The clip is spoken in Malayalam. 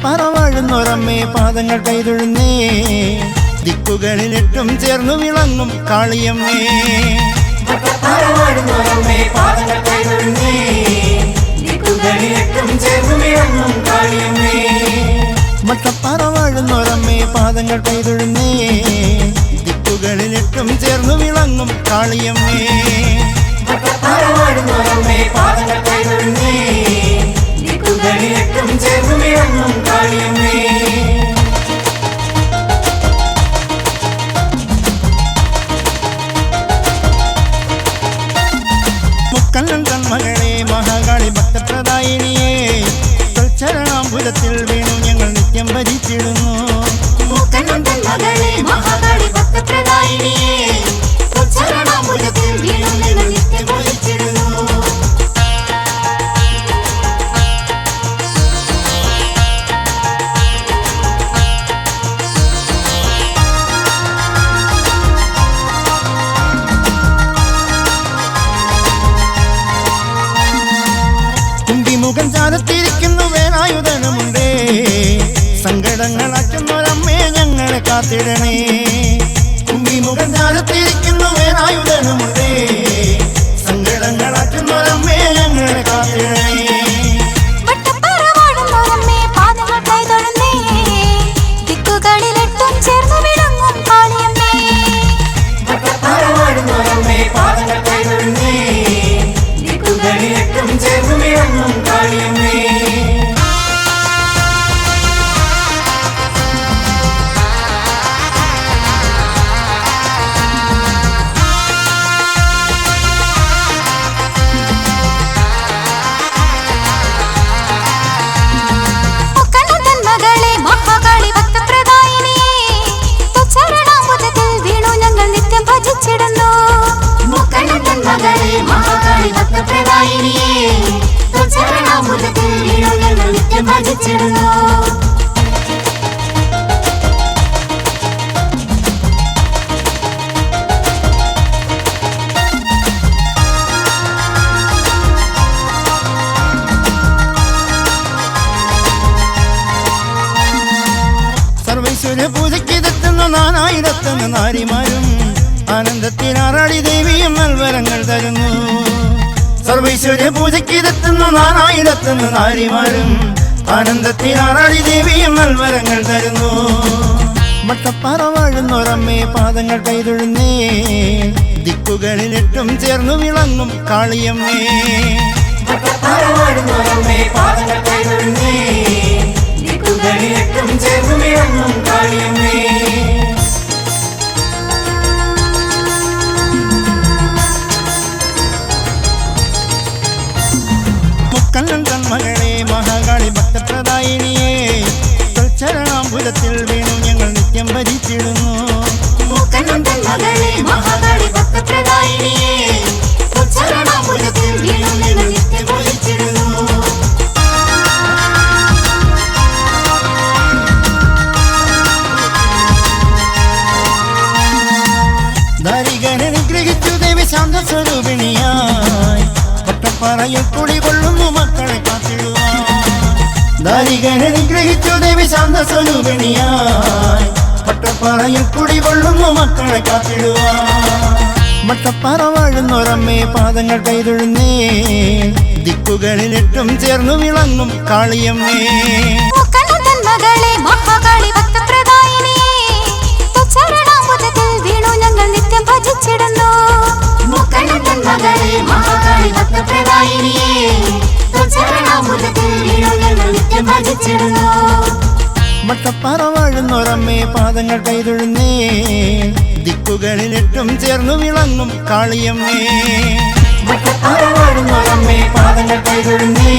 മട്ടപ്പാറ വാഴുന്നൊരമ്മേ പാദങ്ങൾ കൈതൊഴുന്നേ ദിക്കുകളിലെട്ടും ചേർന്നു വിളങ്ങും കാളിയമ്മേ. മട്ടപ്പാറ വാഴുന്നൊരമ്മേ പാദങ്ങൾ കൈതൊഴുന്നേ ദിക്കുകളിലെട്ടും ചേർന്നു വിളങ്ങും കാളിയമ്മേ. മട്ടപ്പാറ വാഴുന്നൊരമ്മേ പാദങ്ങൾ കൈതൊഴുന്നേ ദിക്കുകളിലെട്ടും ചേർന്നു വിളങ്ങും കാളിയമ്മേ. ചരണാംബുരത്തിൽ വീണു ഞങ്ങൾ നിത്യം ഭരിച്ചിടുന്നു. ഞങ്ങളെ കാത്തിടണേ. കുമ്പി മുഖം വേലായുധനമുണ്ടേ നിത്യം ഭജിച്ചിടുന്നു സർവൈശ്വര്യ പൂജയ്ക്കെത്തുന്ന നാരിമാരും. ആനന്ദത്തിനാറാടി ദേവിയും തരുന്നു. സർവൈശ്വര്യ പൂജയ്ക്കെത്തുന്ന നാനായിരത്തെന്ന നാരിമാരും. ആനന്ദത്തിനാറാടി ദേവിയും നൽവരങ്ങൾ തരുന്നു. മട്ടപ്പാറ വാഴുന്നൊരമ്മേ പാദങ്ങൾ കൈതൊഴുന്നേ ദിക്കുകളിലെട്ടും ചേർന്നു വിളങ്ങും കാളിയമ്മേ. മട്ടപ്പാറ ചേർന്നു വിളങ്ങും കാളിയമ്മേ. ധാരികനെ നിഗ്രഹിച്ചു ദേവി ശാന്ത സ്വരൂപിണിയായി. പട്ടപ്പാറയിൽ കുടികൊള്ളുന്നു മക്കളെ കാത്തിടുവാൻ. ധാരികനെ നിഗ്രഹിച്ചു ദേവി ശാന്ത സ്വരൂപിണിയായി. കുടി കുടികൊള്ളുന്നു മക്കളെ കാത്തിടുവാൻ. മട്ടപ്പാറ വാഴുന്നൊരമ്മേ പാദങ്ങൾ കൈതൊഴുന്നേ ദിക്കുകളിലെട്ടും ചേർന്നു വിളങ്ങും കാളിയമ്മേ. മകളെ മഹാകാളി ഭക്തപ്രദായിനിയേ നിത്യം ഭജിച്ചിടുന്നു മുക്കണ്ണൻ മകളെ മഹാകാളി ഭക്തപ്രദായിനിയേ ചരണാമൂലത്തിൽ വീണു ഞങ്ങൾ നിത്യം ഭജിച്ചിടുന്നു മട്ടപ്പാറ വാഴുന്നൊരമ്മേ പാദങ്ങൾ കൈതൊഴുന്നേ. ദിക്കുകളിലെട്ടും ചേർന്നു വിളങ്ങും കാളിയമ്മേ. മട്ടപ്പാറ വാഴുന്നൊരമ്മേ പാദങ്ങൾ കൈതൊഴുന്നേ.